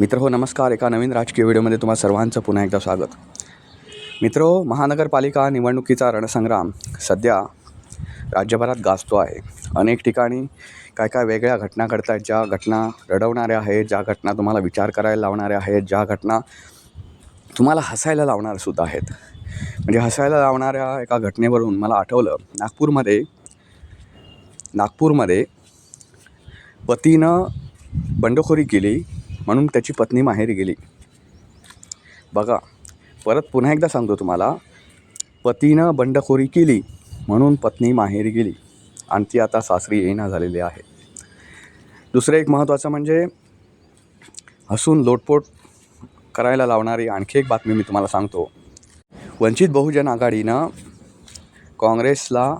मित्र हो नमस्कार. एका नवीन राजकीय व्हिडिओमध्ये तुम्हा सर्वांचं पुन्हा एकदा स्वागत. मित्र हो, महानगरपालिका निवडणुकीचा रणसंग्राम सध्या राज्यभरात गाजतो आहे. अनेक ठिकाणी काय काय वेगळ्या घटना घडत आहेत ज्या घटना रडवणाऱ्या आहेत ज्या घटना तुम्हाला विचार करायला लावणाऱ्या आहेत ज्या घटना तुम्हाला हसायला लावणार सुद्धा आहेत. म्हणजे हसायला लावणाऱ्या एका घटनेवरून मला आठवलं नागपूरमध्ये नागपूरमध्ये पतीनं बंडखोरी केली. म्हणून त्याची पत्नी माहेरी गेली. बघा परत पुन्हा एकदा सांगतो तुम्हाला पतीनं बंडखोरी केली म्हणून पत्नी माहेरी गेली आणि ती आता सासरी येईना झालेली आहे. दुसरं एक महत्त्वाचं म्हणजे हसून लोटपोट करायला लावणारी आणखी एक बातमी मी तुम्हाला सांगतो. वंचित बहुजन आघाडीनं काँग्रेसला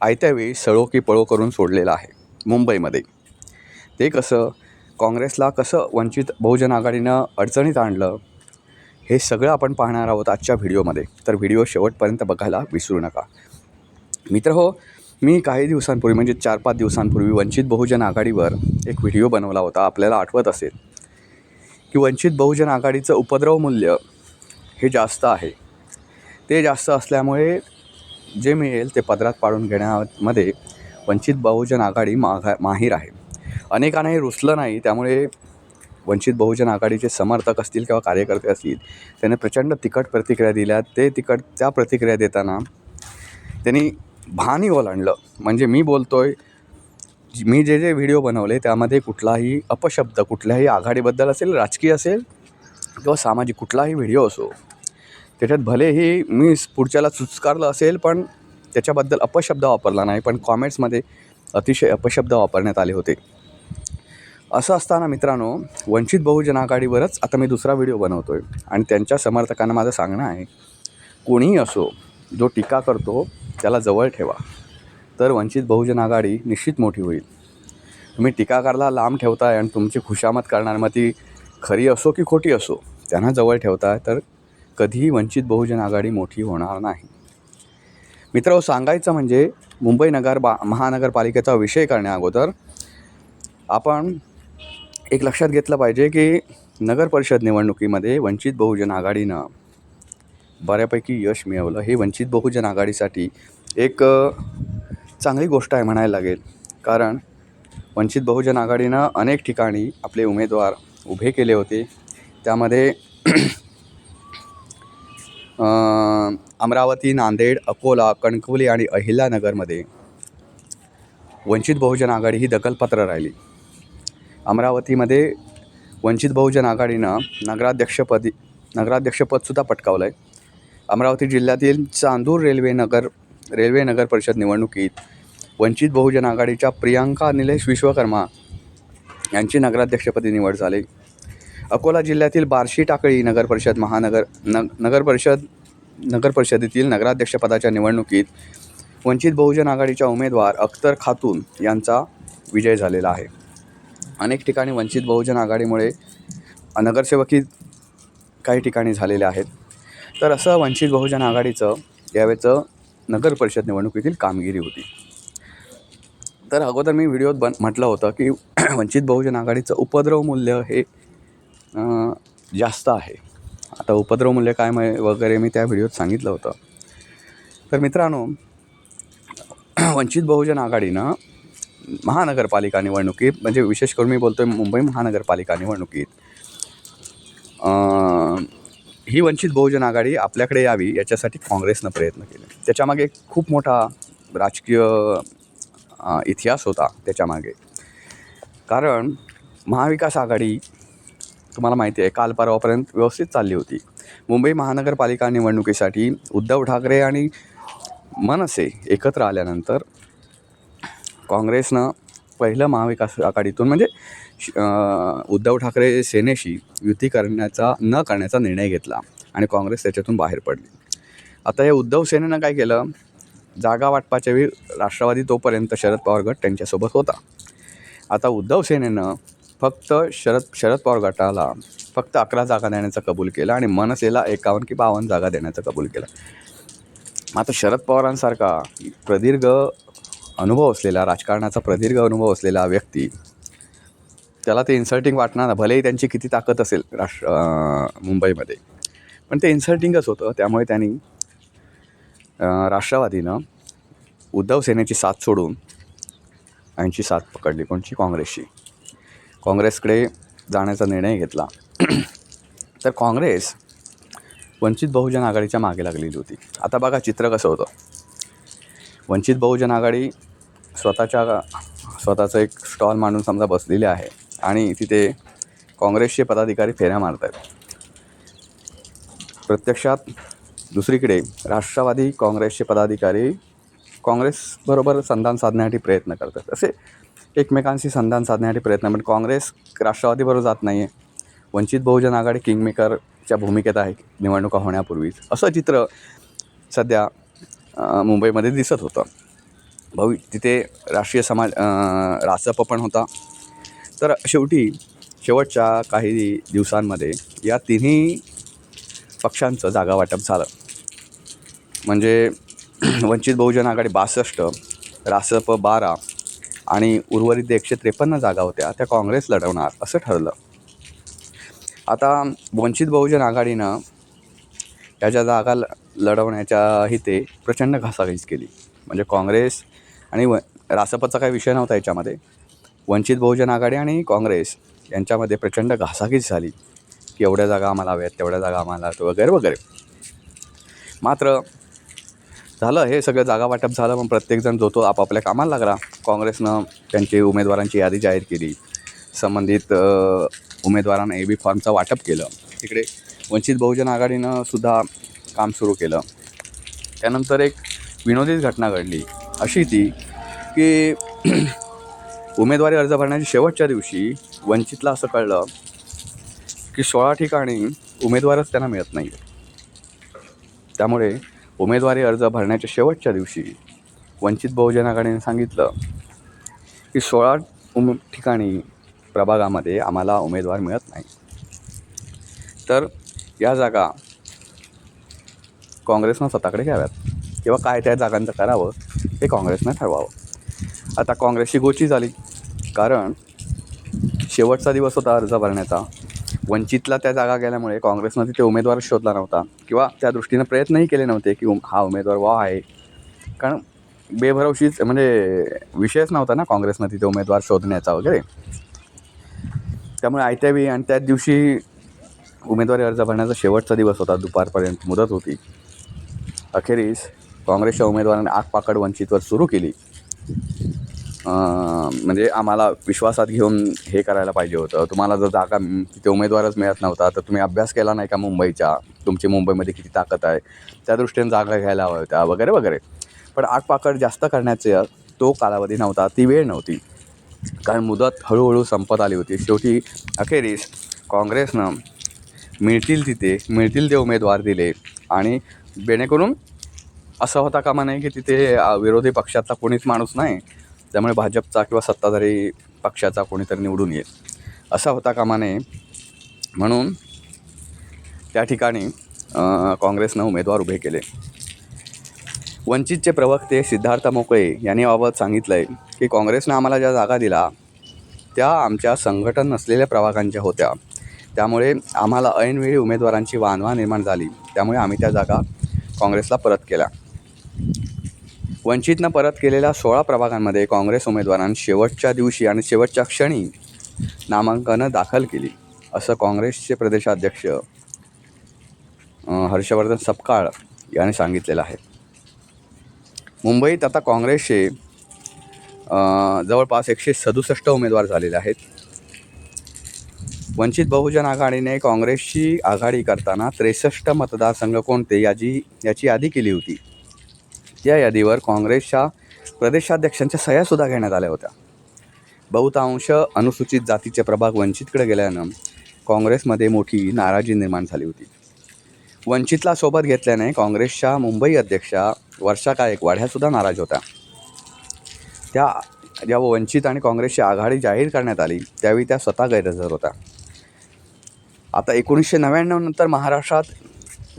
आयत्यावेळी सळो की पळो करून सोडलेलं आहे मुंबईमध्ये. ते कसं काँग्रेसला कसं वंचित बहुजन आघाडीनं अडचणीत आणलं हे सगळं आपण पाहणार आहोत आजच्या व्हिडिओमध्ये. तर व्हिडिओ शेवटपर्यंत बघायला विसरू नका. मित्र हो मी काही दिवसांपूर्वी म्हणजे चार पाच दिवसांपूर्वी वंचित बहुजन आघाडीवर एक व्हिडिओ बनवला होता आपल्याला आठवत असेल की वंचित बहुजन आघाडीचं उपद्रव मूल्य हे जास्त आहे. ते जास्त असल्यामुळे जे मिळेल ते पदरात पाडून घेण्यामध्ये वंचित बहुजन आघाडी माघा माहीर आहे. अनेकांना हे रुचलं नाही त्यामुळे वंचित बहुजन आघाडीचे समर्थक असतील किंवा कार्यकर्ते असतील त्याने प्रचंड तिखट प्रतिक्रिया दिल्या. ते तिखट त्या प्रतिक्रिया देताना त्यांनी भानही ओलांडलं म्हणजे मी बोलतो आहे मी जे जे व्हिडिओ बनवले त्यामध्ये कुठलाही अपशब्द कुठल्याही आघाडीबद्दल असेल राजकीय असेल किंवा सामाजिक कुठलाही व्हिडिओ असो त्याच्यात भलेही मी पुढच्याला सुचकारलं असेल पण त्याच्याबद्दल अपशब्द वापरला नाही. पण कॉमेंट्समध्ये अतिशय अपशब्द वापरण्यात आले होते. असं असताना मित्रांनो वंचित बहुजन आघाडीवरच आता मी दुसरा व्हिडिओ बनवतो आहे आणि त्यांच्या समर्थकांना माझं सांगणं आहे कोणीही असो जो टीका करतो त्याला जवळ ठेवा. तर वंचित बहुजन आघाडी निश्चित मोठी होईल. तुम्ही टीकाकारला लांब ठेवताय आणि तुमची खुशामत करणार मग ती खरी असो की खोटी असो त्यांना जवळ ठेवताय तर कधीही वंचित बहुजन आघाडी मोठी होणार नाही. मित्र सांगायचं म्हणजे मुंबई नगर बा महानगरपालिकेचा विषय करण्याअगोदर आपण एक लक्षात घेतलं पाहिजे की नगर परिषद निवडणुकीमध्ये वंचित बहुजन आघाडीनं बऱ्यापैकी यश मिळवलं. हे वंचित बहुजन आघाडीसाठी एक चांगली गोष्ट आहे म्हणायला लागेल. कारण वंचित बहुजन आघाडीनं अनेक ठिकाणी आपले उमेदवार उभे केले होते. त्यामध्ये अमरावती नांदेड अकोला कणकवली आणि अहिल्यानगरमध्ये वंचित बहुजन आघाडी ही दखलपत्र राहिली. अमरावतीमध्ये वंचित बहुजन आघाडीनं नगराध्यक्षपदी नगराध्यक्षपदसुद्धा पटकावलं आहे अमरावती जिल्ह्यातील चांदूर रेल्वे नगर रेल्वे नगर परिषद निवडणुकीत वंचित बहुजन आघाडीच्या प्रियांका निलेश विश्वकर्मा यांची नगराध्यक्षपदी निवड झाली. अकोला जिल्ह्यातील बार्शी टाकळी नगर परिषद महानगर न नगर परिषद नगर परिषदेतील नगराध्यक्षपदाच्या निवडणुकीत वंचित बहुजन आघाडीच्या उमेदवार अख्तर खातून यांचा विजय झालेला आहे. अनेक ठिकाणी वंचित बहुजन आघाडीमुळे नगरसेवकी काही ठिकाणी झालेल्या आहेत. तर असं वंचित बहुजन आघाडीचं यावेळचं नगर परिषद निवडणुकीतील कामगिरी होती. तर अगोदर मी व्हिडिओत बन म्हटलं होतं की वंचित बहुजन आघाडीचं उपद्रव मूल्य हे जास्त आहे. आता उपद्रव मूल्य काय मै वगैरे मी त्या व्हिडिओत सांगितलं होतं. तर मित्रांनो वंचित बहुजन आघाडीनं महानगरपालिका निवडणुकीत म्हणजे विशेष करून मी बोलतो आहे मुंबई महानगरपालिका निवडणुकीत ही वंचित बहुजन आघाडी आपल्याकडे यावी याच्यासाठी काँग्रेसनं प्रयत्न केले. त्याच्यामागे खूप मोठा राजकीय इतिहास होता त्याच्यामागे. कारण महाविकास आघाडी तुम्हाला माहिती आहे काल परवापर्यंत व्यवस्थित चालली होती. मुंबई महानगरपालिका निवडणुकीसाठी उद्धव ठाकरे आणि मनसे एकत्र आल्यानंतर काँग्रेसनं पहिलं महाविकास आघाडीतून म्हणजे श- उद्धव ठाकरे सेनेशी युती करण्याचा न करण्याचा निर्णय घेतला आणि काँग्रेस त्याच्यातून बाहेर पडली. आता हे उद्धव सेनेनं काय केलं? जागा वाटपाच्या वेळी राष्ट्रवादी तोपर्यंत शरद पवार गट त्यांच्यासोबत होता. आता उद्धव सेनेनं फक्त शरद शरद पवार गटाला फक्त अकरा जागा देण्याचं कबूल केलं आणि मनसेला एकावन्न की बावन्न जागा देण्याचं कबूल केलं. आता शरद पवारांसारखा प्रदीर्घ अनुभव असलेला राजकारणाचा प्रदीर्घ अनुभव असलेला व्यक्ती त्याला ते इन्सल्टिंग वाटणार ना भलेही त्यांची किती ताकद असेल राष्ट्र मुंबईमध्ये. पण ते इन्सल्टिंगच होतं. त्यामुळे त्यांनी राष्ट्रवादीनं उद्धव सेनेची साथ सोडून यांची साथ पकडली. कोणची? काँग्रेसची. काँग्रेसकडे जाण्याचा निर्णय घेतला. तर काँग्रेस वंचित बहुजन आघाडीच्या मागे लागलेली होती. आता बघा चित्र कसं होतं. वंचित बहुजन आघाडी स्वतःच्या स्वतःचं एक स्टॉल मांडून समजा बसलेली आहे आणि तिथे काँग्रेसचे पदाधिकारी फेऱ्या मारत आहेत प्रत्यक्षात दुसरीकडे राष्ट्रवादी काँग्रेसचे पदाधिकारी काँग्रेसबरोबर संधान साधण्यासाठी प्रयत्न करतात. असे एकमेकांशी संधान साधण्यासाठी प्रयत्न पण काँग्रेस राष्ट्रवादीबरोबर जात नाही आहे वंचित बहुजन आघाडी किंगमेकरच्या भूमिकेत आहे निवडणुका होण्यापूर्वीच. असं चित्र सध्या मुंबईमध्ये दिसत होतं. भाऊ तिथे राष्ट्रीय समाज रासप पण होता. तर शेवटी शेवटच्या काही दिवसांमध्ये या तिन्ही पक्षांचं जागा वाटप झालं. म्हणजे वंचित बहुजन आघाडी बासष्ट रासप बारा आणि उर्वरित एकशे त्रेपन्न जागा होत्या त्या काँग्रेस लढवणार असं ठरलं. आता वंचित बहुजन आघाडीनं या ज्या जागा लढवण्याच्या हिते प्रचंड घासाघीस केली. म्हणजे काँग्रेस आणि व रासपचा काही विषय नव्हता याच्यामध्ये. वंचित बहुजन आघाडी आणि काँग्रेस यांच्यामध्ये प्रचंड घासाघीस झाली. की एवढ्या जागा आम्हाला हव्यात तेवढ्या जागा आम्हाला हव्यात वगैरे वगैरे. मात्र झालं हे सगळं जागा वाटप झालं मग प्रत्येकजण जो तो आपापल्या कामाला लागला. काँग्रेसनं त्यांची उमेदवारांची यादी जाहीर केली. संबंधित उमेदवारांना ए बी फॉर्मचं वाटप केलं. तिकडे वंचित बहुजन आघाडीनं सुद्धा काम सुरू केलं. त्यानंतर एक विनोदीच घटना घडली. अशी ती की उमेदवारी अर्ज भरण्याच्या शेवटच्या दिवशी वंचितला असं कळलं की सोळा ठिकाणी उमेदवारच त्यांना मिळत नाही. त्यामुळे उमेदवारी अर्ज भरण्याच्या शेवटच्या दिवशी वंचित बहुजन आघाडीने सांगितलं की सोळा उमे ठिकाणी प्रभागामध्ये आम्हाला उमेदवार मिळत नाही. तर या जागा काँग्रेसनं स्वतःकडे घ्याव्यात. किंवा काय त्या जागांचं करावं हे काँग्रेसनं ठरवावं. आता काँग्रेसची गोची झाली. कारण शेवटचा दिवस होता अर्ज भरण्याचा. वंचितला त्या जागा गेल्यामुळे काँग्रेसनं तिथे उमेदवार शोधला नव्हता. किंवा त्या दृष्टीनं प्रयत्नही केले नव्हते की उम- हा उमेदवार वा आहे. कारण बेभरवशीच म्हणजे विषयच नव्हता ना काँग्रेसनं तिथे उमेदवार शोधण्याचा वगैरे. त्यामुळे आयत्यावेळी आणि त्याच दिवशी उमेदवारी अर्ज भरण्याचा शेवटचा दिवस होता. दुपारपर्यंत मुदत होती. अखेरीस काँग्रेसच्या उमेदवारांनी आगपाकड वंचितवर सुरू केली. म्हणजे आम्हाला विश्वासात घेऊन हे करायला पाहिजे होतं. तुम्हाला जर जागा तिथे उमेदवारच मिळत नव्हता तर तुम्ही अभ्यास केला नाही का मुंबईच्या तुमची मुंबईमध्ये किती ताकद आहे? त्या दृष्टीने जागा घ्यायला हव्या होत्या वगैरे वगैरे. पण आगपाकड जास्त करण्याचे तो कालावधी नव्हता ती वेळ नव्हती. कारण मुदत हळूहळू संपत आली होती. शेवटी अखेरीस काँग्रेसनं मिळतील तिथे मिळतील ते उमेदवार दिले आणि जेणेकरून असं होता कामा नाही की तिथे विरोधी पक्षातला कोणीच माणूस नाही. त्यामुळे भाजपचा किंवा सत्ताधारी पक्षाचा कोणीतरी निवडून येईल. असा होता कामा नये. म्हणून त्या ठिकाणी काँग्रेसनं उमेदवार उभे केले. वंचितचे प्रवक्ते सिद्धार्थ मोकळे यांनी याबाबत सांगितलं आहे की काँग्रेसनं आम्हाला ज्या जागा दिला त्या आमच्या संघटन नसलेल्या प्रवाकांच्या होत्या. त्यामुळे आम्हाला ऐनवेळी उमेदवारांची वानवा निर्माण झाली. त्यामुळे आम्ही त्या जागा काँग्रेसला परत केला. वंचितनं परत केलेल्या सोळा प्रभागांमध्ये काँग्रेस उमेदवारांनी शेवटच्या दिवशी आणि शेवटच्या क्षणी नामांकनं दाखल केली असं काँग्रेसचे प्रदेशाध्यक्ष हर्षवर्धन सपकाळ यांनी सांगितलेलं आहे. मुंबईत आता काँग्रेसचे जवळपास एकशे सदुसष्ट उमेदवार झालेले आहेत. वंचित बहुजन आघाडीने काँग्रेसची आघाडी करताना त्रेसष्ट मतदारसंघ कोणते याची याची यादी केली होती. या यादीवर काँग्रेसच्या प्रदेशाध्यक्षांच्या सह्यासुद्धा घेण्यात आल्या होत्या. बहुतांश अनुसूचित जातीचे प्रभाग वंचितकडे गेल्यानं काँग्रेसमध्ये मोठी नाराजी निर्माण झाली होती. वंचितला सोबत घेतल्याने काँग्रेसच्या मुंबई अध्यक्षा वर्षा गायकवाड ह्यासुद्धा नाराज होत्या. त्या जेव्हा वंचित आणि काँग्रेसची आघाडी जाहीर करण्यात आली त्यावेळी त्या स्वतः गैरहजर होत्या. आता एकोणीसशे नव्याण्णव नंतर महाराष्ट्रात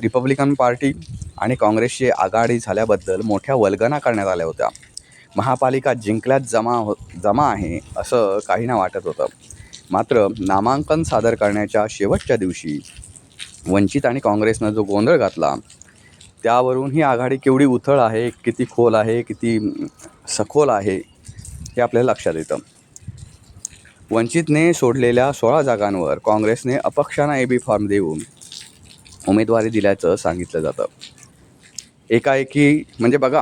रिपब्लिकन पार्टी आणि काँग्रेसची आघाडी झाल्याबद्दल मोठ्या वल्गना करण्यात आल्या होत्या. महापालिका जिंकल्यात जमा हो जमा आहे असं काहींना वाटत होतं. मात्र नामांकन सादर करण्याच्या शेवटच्या दिवशी वंचित आणि काँग्रेसनं जो गोंधळ घातला त्यावरून ही आघाडी केवढी उथळ आहे किती खोल आहे किती सखोल आहे हे आपल्याला लक्षात येतं. वंचितने सोडलेल्या सोळा जागांवर काँग्रेसने अपक्षांना ए बी फॉर्म देऊन उमेदवारी दिल्याचं सांगितलं जातं. एकाएकी म्हणजे बघा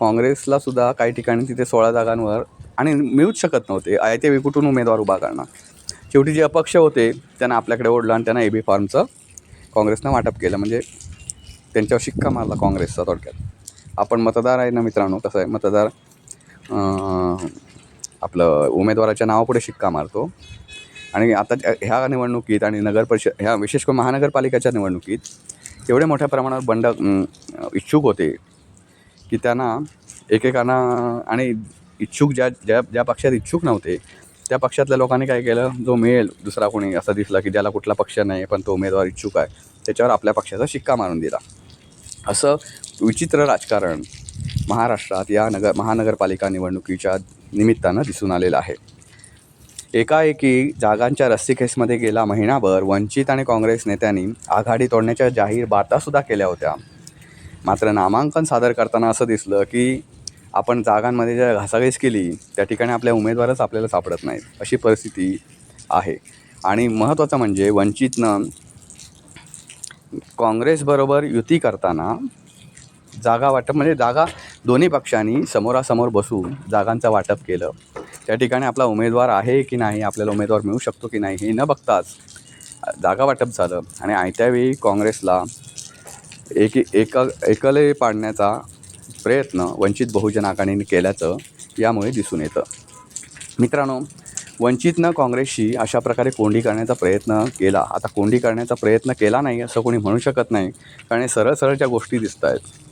काँग्रेसला सुद्धा काही ठिकाणी तिथे सोळा जागांवर आणि मिळूच शकत नव्हते. आयते बी कुठून उमेदवार उभा करणार? शेवटी जे अपक्ष होते त्यांना आपल्याकडे ओढलं आणि त्यांना ए बी फॉर्मचं काँग्रेसनं वाटप केलं. म्हणजे त्यांच्यावर शिक्का मारला काँग्रेसचा थोडक्यात. आपण मतदार आहे ना मित्रांनो? कसं आहे? मतदार आपलं उमेदवाराच्या नावापुढे शिक्का मारतो. आणि आता ह्या निवडणुकीत आणि नगर परिषद ह्या विशेष करून महानगरपालिकेच्या निवडणुकीत एवढे मोठ्या प्रमाणावर बंड इच्छुक होते की त्यांना एकेकांना आणि इच्छुक ज्या ज्या ज्या पक्षात इच्छुक नव्हते त्या पक्षातल्या लोकांनी काय केलं? जो मिळेल दुसरा कोणी असा दिसला की ज्याला कुठला पक्ष नाही पण तो उमेदवार इच्छुक आहे त्याच्यावर आपल्या पक्षाचा शिक्का मारून दिला. असं विचित्र राजकारण महाराष्ट्रात या नगर महानगरपालिका निवडणुकीच्या निमित्तानं दिसून आलेलं आहे. एकाएकी जागांच्या रस्सीखेसमध्ये गेला महिनाभर वंचित आणि काँग्रेस नेत्यांनी आघाडी तोडण्याच्या जाहीर बातासुद्धा केल्या होत्या. मात्र नामांकन सादर करताना असं दिसलं की आपण जागांमध्ये ज्या घासाघीस केली त्या ठिकाणी आपल्या उमेदवारच आपल्याला सापडत नाहीत अशी परिस्थिती आहे. आणि महत्त्वाचं म्हणजे वंचितनं काँग्रेसबरोबर युती करताना जागा वाटप म्हणजे जागा दोन्ही पक्षांनी समोरासमोर बसून जागांचं वाटप केलं. त्या ठिकाणी आपला उमेदवार आहे की नाही आपल्याला उमेदवार मिळू शकतो की नाही हे न बघताच जागा वाटप झालं. आणि आयत्यावेळी काँग्रेसला एक एक एकले पाडण्याचा प्रयत्न वंचित बहुजन आघाडीने केल्याचं यामुळे दिसून येतं. मित्रांनो वंचितनं काँग्रेसशी अशा प्रकारे कोंडी करण्याचा प्रयत्न केला. आता कोंडी करण्याचा प्रयत्न केला नाही असं कोणी म्हणू शकत नाही कारण हे सरळ सरळच्या गोष्टी दिसत आहेत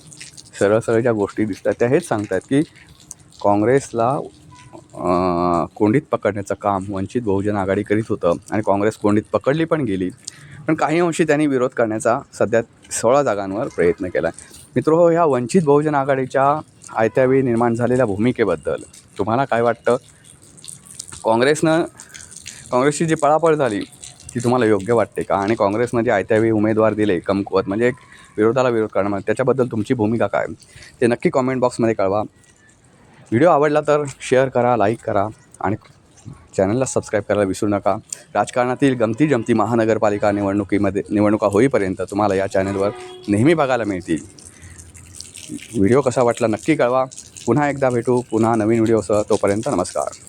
सरळ सरळ ज्या गोष्टी दिसतात त्या हेच सांगतात की काँग्रेसला कोंडीत पकडण्याचं काम वंचित बहुजन आघाडी करीत होतं आणि काँग्रेस कोंडीत पकडली पण गेली. पण काही अंशी त्यांनी विरोध करण्याचा सध्या सोळा जागांवर प्रयत्न केला मित्रो हो, ह्या वंचित बहुजन आघाडीच्या आयत्यावेळी निर्माण झालेल्या भूमिकेबद्दल तुम्हाला काय वाटतं? काँग्रेसनं काँग्रेसची जी पळापळ झाली ती तुम्हाला योग्य वाटते का? आणि काँग्रेसनं जे आयत्यावेळी उमेदवार दिले कमकुवत म्हणजे एक विरोधाला विरोध करणं त्याच्याबद्दल तुमची भूमिका काय? ते नक्की कॉमेंट बॉक्समध्ये कळवा. व्हिडिओ आवडला तर शेअर करा लाईक करा आणि चॅनलला सबस्क्राईब करायला विसरू नका. राजकारणातील गमती जमती महानगरपालिका निवडणुकीमध्ये निवडणुका होईपर्यंत तुम्हाला या चॅनलवर नेहमी बघायला मिळतील. व्हिडिओ कसा वाटला नक्की कळवा. पुन्हा एकदा भेटू पुन्हा नवीन व्हिडिओसह. तोपर्यंत नमस्कार.